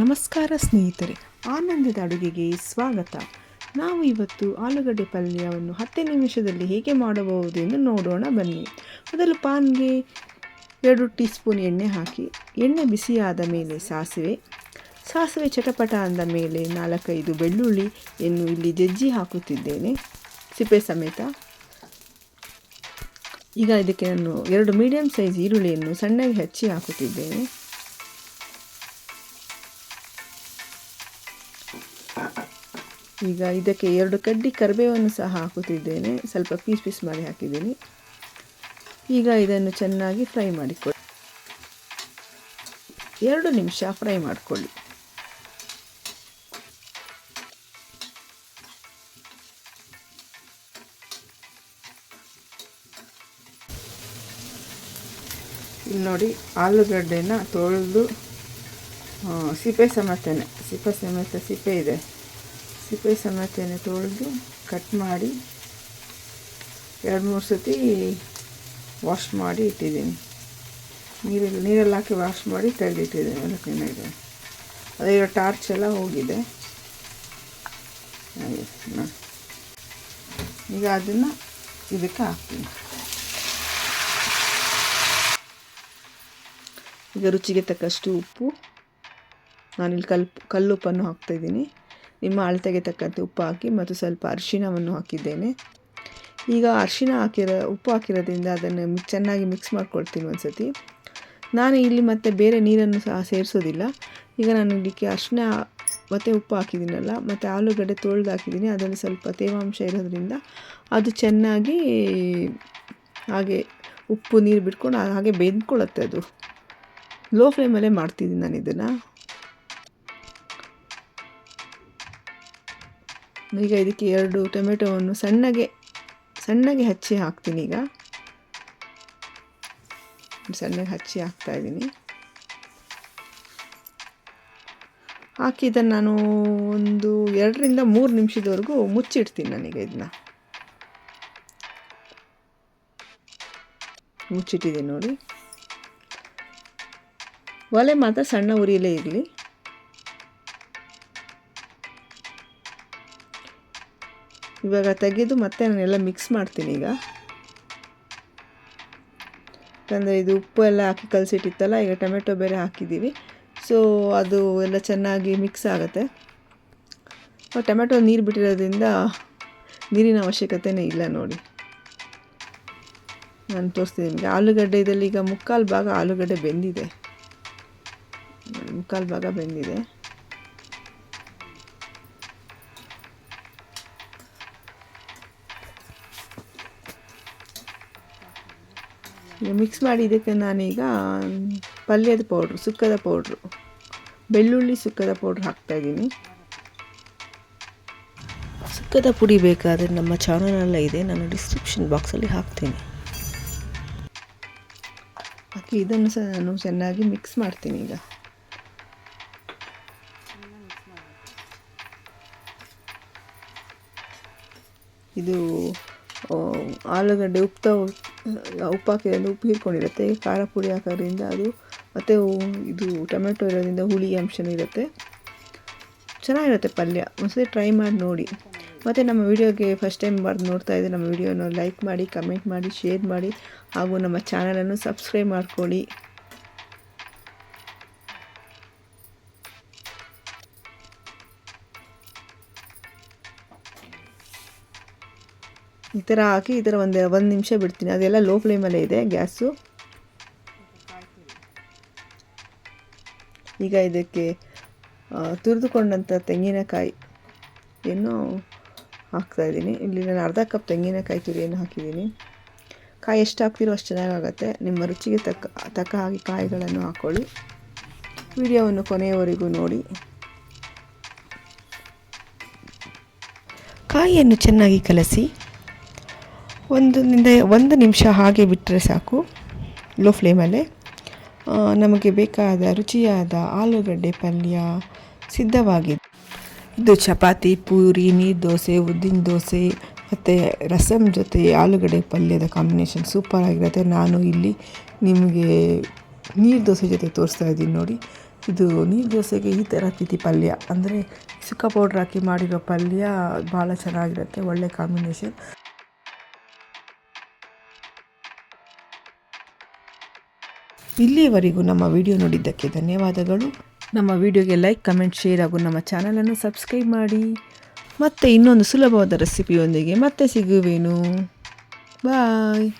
ನಮಸ್ಕಾರ ಸ್ನೇಹಿತರೆ, ಆನಂದದ ಅಡುಗೆಗೆ ಸ್ವಾಗತ. ನಾವು ಇವತ್ತು ಆಲೂಗಡ್ಡೆ ಪಲ್ಯವನ್ನು ಹತ್ತು ನಿಮಿಷದಲ್ಲಿ ಹೇಗೆ ಮಾಡಬಹುದು ಎಂದು ನೋಡೋಣ ಬನ್ನಿ. ಮೊದಲು ಪಾನ್ಗೆ ಎರಡು ಟೀ ಸ್ಪೂನ್ ಎಣ್ಣೆ ಹಾಕಿ, ಎಣ್ಣೆ ಬಿಸಿಯಾದ ಮೇಲೆ ಸಾಸಿವೆ ಸಾಸಿವೆ ಚಟಪಟ ಅಂದ ಮೇಲೆ ನಾಲ್ಕೈದು ಬೆಳ್ಳುಳ್ಳಿಯನ್ನು ಇಲ್ಲಿ ಜಜ್ಜಿ ಹಾಕುತ್ತಿದ್ದೇನೆ. ಸಿಪ್ಪೆ ಸಮೇತ. ಈಗ ಇದಕ್ಕೆ ನಾನು ಎರಡು ಮೀಡಿಯಂ ಸೈಜ್ ಈರುಳ್ಳಿಯನ್ನು ಸಣ್ಣಗೆ ಹಚ್ಚಿ ಹಾಕುತ್ತಿದ್ದೇನೆ. ಈಗ ಇದಕ್ಕೆ ಎರಡು ಕಡ್ಡಿ ಕರಿಬೇವನ್ನು ಸಹ ಹಾಕುತ್ತಿದ್ದೇನೆ. ಸ್ವಲ್ಪ ಪೀಸ್ ಪೀಸ್ ಮಾಡಿ ಹಾಕಿದ್ದೀನಿ. ಈಗ ಇದನ್ನು ಚೆನ್ನಾಗಿ ಫ್ರೈ ಮಾಡಿಕೊಳ್ಳಿ. ಎರಡು ನಿಮಿಷ ಫ್ರೈ ಮಾಡಿಕೊಳ್ಳಿ. ಇಲ್ಲಿ ನೋಡಿ ಆಲೂಗಡ್ಡೆನ ತೊಳೆದು ಸಿಪ್ಪೆ ಸಮೇತನೆ, ಸಿಪ್ಪೆ ಸಮೇತ ಸಿಪ್ಪೆ ಇದೆ. ಸಿಪ್ಪೆ ಸಮೇತನೇ ತೊಳೆದು ಕಟ್ ಮಾಡಿ ಎರಡು ಮೂರು ಸತಿ ವಾಶ್ ಮಾಡಿ ಇಟ್ಟಿದ್ದೀನಿ. ನೀರಲ್ಲಿ ನೀರಲ್ಲಿ ಹಾಕಿ ವಾಶ್ ಮಾಡಿ ತೆಗೆದಿಟ್ಟಿದ್ದೀನಿ ಎಲ್ಲ ಕ್ಲೀನಾಗಿದೆ ಅದೇ ಟಾರ್ಚ್ ಎಲ್ಲ ಹೋಗಿದೆ. ಹಾಗೆ. ಈಗ ಅದನ್ನು ಇದಕ್ಕೆ ಹಾಕ್ತೀನಿ. ಈಗ ರುಚಿಗೆ ತಕ್ಕಷ್ಟು ಉಪ್ಪು. ನಾನಿಲ್ಲಿ ಕಲ್ ಕಲ್ಲುಪ್ಪನ್ನು ಹಾಕ್ತಾಯಿದ್ದೀನಿ ನಿಮ್ಮ ಅಳತೆಗೆ ತಕ್ಕಂತೆ ಉಪ್ಪು ಹಾಕಿ ಮತ್ತು ಸ್ವಲ್ಪ ಅರಿಶಿಣವನ್ನು ಹಾಕಿದ್ದೇನೆ. ಈಗ ಅರಿಶಿಣ ಹಾಕಿರೋ, ಉಪ್ಪು ಹಾಕಿರೋದ್ರಿಂದ ಅದನ್ನು ಚೆನ್ನಾಗಿ ಮಿಕ್ಸ್ ಮಾಡ್ಕೊಳ್ತೀನಿ ಒಂದು ಸತಿ ನಾನು ಇಲ್ಲಿ ಮತ್ತೆ ಬೇರೆ ನೀರನ್ನು ಸಹ ಸೇರಿಸೋದಿಲ್ಲ. ಈಗ ನಾನು ಇದಕ್ಕೆ ಅರಿಶಿಣ ಮತ್ತು ಉಪ್ಪು ಹಾಕಿದ್ದೀನಲ್ಲ, ಮತ್ತು ಆಲೂಗಡ್ಡೆ ತೊಳೆದು ಹಾಕಿದ್ದೀನಿ. ಅದರಲ್ಲಿ ಸ್ವಲ್ಪ ತೇವಾಂಶ ಇರೋದ್ರಿಂದ ಅದು ಚೆನ್ನಾಗಿ ಹಾಗೆ ಉಪ್ಪು, ನೀರು ಬಿಟ್ಕೊಂಡು ಹಾಗೆ ಬೆಂದ್ಕೊಳ್ಳುತ್ತೆ ಅದು. ಲೋ ಫ್ಲೇಮಲ್ಲೇ ಮಾಡ್ತಿದ್ದೀನಿ ನಾನು ಇದನ್ನು. ಈಗ ಇದಕ್ಕೆ ಎರಡು ಟೊಮೆಟೊವನ್ನು ಸಣ್ಣಗೆ ಸಣ್ಣಗೆ ಹಚ್ಚಿ ಹಾಕ್ತೀನಿ ಈಗ. ಸಣ್ಣಗೆ ಹಚ್ಚಿ ಹಾಕ್ತಾ ಇದ್ದೀನಿ. ಹಾಕಿ ಇದನ್ನು ನಾನು ಒಂದು ಎರಡರಿಂದ ಮೂರು ನಿಮಿಷದವರೆಗೂ ಮುಚ್ಚಿಡ್ತೀನಿ ನನಗೆ ಇದನ್ನ. ಮುಚ್ಚಿಟ್ಟಿದ್ದೀನಿ ನೋಡಿ. ಒಲೆ ಮಾತ್ರ ಸಣ್ಣ ಉರಿಯಲೇ ಇರಲಿ. ಇವಾಗ ತೆಗೆದು ಮತ್ತೆ ನಾನೆಲ್ಲ ಮಿಕ್ಸ್ ಮಾಡ್ತೀನಿ ಈಗ. ಯಾಕಂದರೆ ಇದು ಉಪ್ಪು ಎಲ್ಲ ಹಾಕಿ ಕಲಸಿಟ್ಟಿತ್ತಲ್ಲ, ಈಗ ಟೊಮೆಟೊ ಬೇರೆ ಹಾಕಿದ್ದೀವಿ. ಸೊ ಅದು ಎಲ್ಲ ಚೆನ್ನಾಗಿ ಮಿಕ್ಸ್ ಆಗುತ್ತೆ. ಟೊಮೆಟೊ ನೀರು ಬಿಟ್ಟಿರೋದ್ರಿಂದ ನೀರಿನ ಅವಶ್ಯಕತೆನೇ ಇಲ್ಲ ನೋಡಿ. ನಾನು ತೋರಿಸ್ತೀನಿ ನಿಮಗೆ. ಆಲೂಗಡ್ಡೆ ಇದರಲ್ಲಿ ಈಗ ಮುಕ್ಕಾಲು ಭಾಗ ಆಲೂಗಡ್ಡೆ ಬೆಂದಿದೆ. ಮುಕ್ಕಾಲು ಭಾಗ ಬೆಂದಿದೆ. ಮಿಕ್ಸ್ ಮಾಡಿ ಇದಕ್ಕೆ ನಾನೀಗ ಪಲ್ಯದ ಪೌಡ್ರು ಸುಕ್ಕದ ಪೌಡ್ರು ಬೆಳ್ಳುಳ್ಳಿ ಸುಕ್ಕದ ಪೌಡ್ರ್ ಹಾಕ್ತಾಯಿದ್ದೀನಿ ಸುಕ್ಕದ ಪುಡಿ ಬೇಕಾದರೆ ನಮ್ಮ ಚಾನಲಲ್ಲ ಇದೆ, ನಾನು ಡಿಸ್ಕ್ರಿಪ್ಷನ್ ಬಾಕ್ಸಲ್ಲಿ ಹಾಕ್ತೀನಿ. ಹಾಕಿ ಇದನ್ನು ಸಹ ನಾನು ಚೆನ್ನಾಗಿ ಮಿಕ್ಸ್ ಮಾಡ್ತೀನಿ ಈಗ. ಇದು ಆಲೂಗಡ್ಡೆ ಉಪ್ತ ಉಪ್ಪು ಹಾಕಿದ್ರೆ ಉಪ್ಪು ಹೀರ್ಕೊಂಡಿರುತ್ತೆ. ಖಾರ ಪುಡಿ ಹಾಕೋದ್ರಿಂದ ಅದು ಮತ್ತು ಇದು ಟೊಮೆಟೊ ಇರೋದ್ರಿಂದ ಹುಳಿ ಅಂಶನೂ ಇರುತ್ತೆ. ಚೆನ್ನಾಗಿರುತ್ತೆ ಪಲ್ಯ. ಒಂದ್ಸತಿ ಟ್ರೈ ಮಾಡಿ ನೋಡಿ. ಮತ್ತು ನಮ್ಮ ವೀಡಿಯೋಗೆ ಫಸ್ಟ್ ಟೈಮ್ ಬರ್ದು ನೋಡ್ತಾ ಇದ್ದರೆ ನಮ್ಮ ವೀಡಿಯೋನ ಲೈಕ್ ಮಾಡಿ ಕಮೆಂಟ್ ಮಾಡಿ ಶೇರ್ ಮಾಡಿ ಹಾಗೂ ನಮ್ಮ ಚಾನಲನ್ನು ಸಬ್ಸ್ಕ್ರೈಬ್ ಮಾಡ್ಕೊಳ್ಳಿ. ಈ ಥರ ಹಾಕಿ ಈ ಥರ ಒಂದು ಒಂದು ನಿಮಿಷ ಬಿಡ್ತೀನಿ. ಅದೆಲ್ಲ ಲೋ ಫ್ಲೇಮಲ್ಲೇ ಇದೆ, ಗ್ಯಾಸು. ಈಗ ಇದಕ್ಕೆ ತುರಿದುಕೊಂಡಂಥ ತೆಂಗಿನಕಾಯಿ ಏನು ಹಾಕ್ತಾಯಿದ್ದೀನಿ ಇಲ್ಲಿ ನಾನು ಅರ್ಧ ಕಪ್ ತೆಂಗಿನಕಾಯಿ ತುರಿಯನ್ನು ಹಾಕಿದ್ದೀನಿ. ಕಾಯಿ ಎಷ್ಟು ಹಾಕ್ತಿರೋ ಅಷ್ಟು ಚೆನ್ನಾಗಾಗತ್ತೆ. ನಿಮ್ಮ ರುಚಿಗೆ ತಕ್ಕ ತಕ್ಕ ಹಾಗೆ ಕಾಯಿಗಳನ್ನು ಹಾಕ್ಕೊಳ್ಳಿ ವಿಡಿಯೋವನ್ನು ಕೊನೆಯವರೆಗೂ ನೋಡಿ. ಕಾಯಿಯನ್ನು ಚೆನ್ನಾಗಿ ಕಲಸಿ. ಒಂದು ನಿಂದ ಒಂದು ನಿಮಿಷ ಹಾಗೆ ಬಿಟ್ಟರೆ ಸಾಕು. ಲೋ ಫ್ಲೇಮಲ್ಲೇ ನಮಗೆ ಬೇಕಾದ ರುಚಿಯಾದ ಆಲೂಗಡ್ಡೆ ಪಲ್ಯ ಸಿದ್ಧವಾಗಿದೆ. ಇದು ಚಪಾತಿ, ಪೂರಿ, ನೀರು ದೋಸೆ, ಉದ್ದಿನ ದೋಸೆ, ಮತ್ತು ರಸಮ್ ಜೊತೆ ಆಲೂಗಡ್ಡೆ ಪಲ್ಯದ ಕಾಂಬಿನೇಷನ್ ಸೂಪರ್ ಆಗಿರುತ್ತೆ. ನಾನು ಇಲ್ಲಿ ನಿಮಗೆ ನೀರು ದೋಸೆ ಜೊತೆ ತೋರಿಸ್ತಾ ಇದ್ದೀನಿ ನೋಡಿ. ಇದು ನೀರು ದೋಸೆಗೆ ಈ ಥರ ತಿಥಿ ಪಲ್ಯ. ಅಂದರೆ ಸುಕ್ಕ ಪೌಡ್ರ್ ಹಾಕಿ ಮಾಡಿರೋ ಪಲ್ಯ ಭಾಳ ಚೆನ್ನಾಗಿರುತ್ತೆ, ಒಳ್ಳೆ ಕಾಂಬಿನೇಷನ್ ಇಲ್ಲಿಯವರೆಗೂ ನಮ್ಮ ವಿಡಿಯೋ ನೋಡಿದ್ದಕ್ಕೆ ಧನ್ಯವಾದಗಳು. ನಮ್ಮ ವಿಡಿಯೋಗೆ ಲೈಕ್ ಕಮೆಂಟ್ ಶೇರ್ ಹಾಗೂ ನಮ್ಮ ಚಾನಲನ್ನು ಸಬ್ಸ್ಕ್ರೈಬ್ ಮಾಡಿ. ಮತ್ತೆ ಇನ್ನೊಂದು ಸುಲಭವಾದ ರೆಸಿಪಿಯೊಂದಿಗೆ ಮತ್ತೆ ಸಿಗುವೇನು. ಬಾಯ್.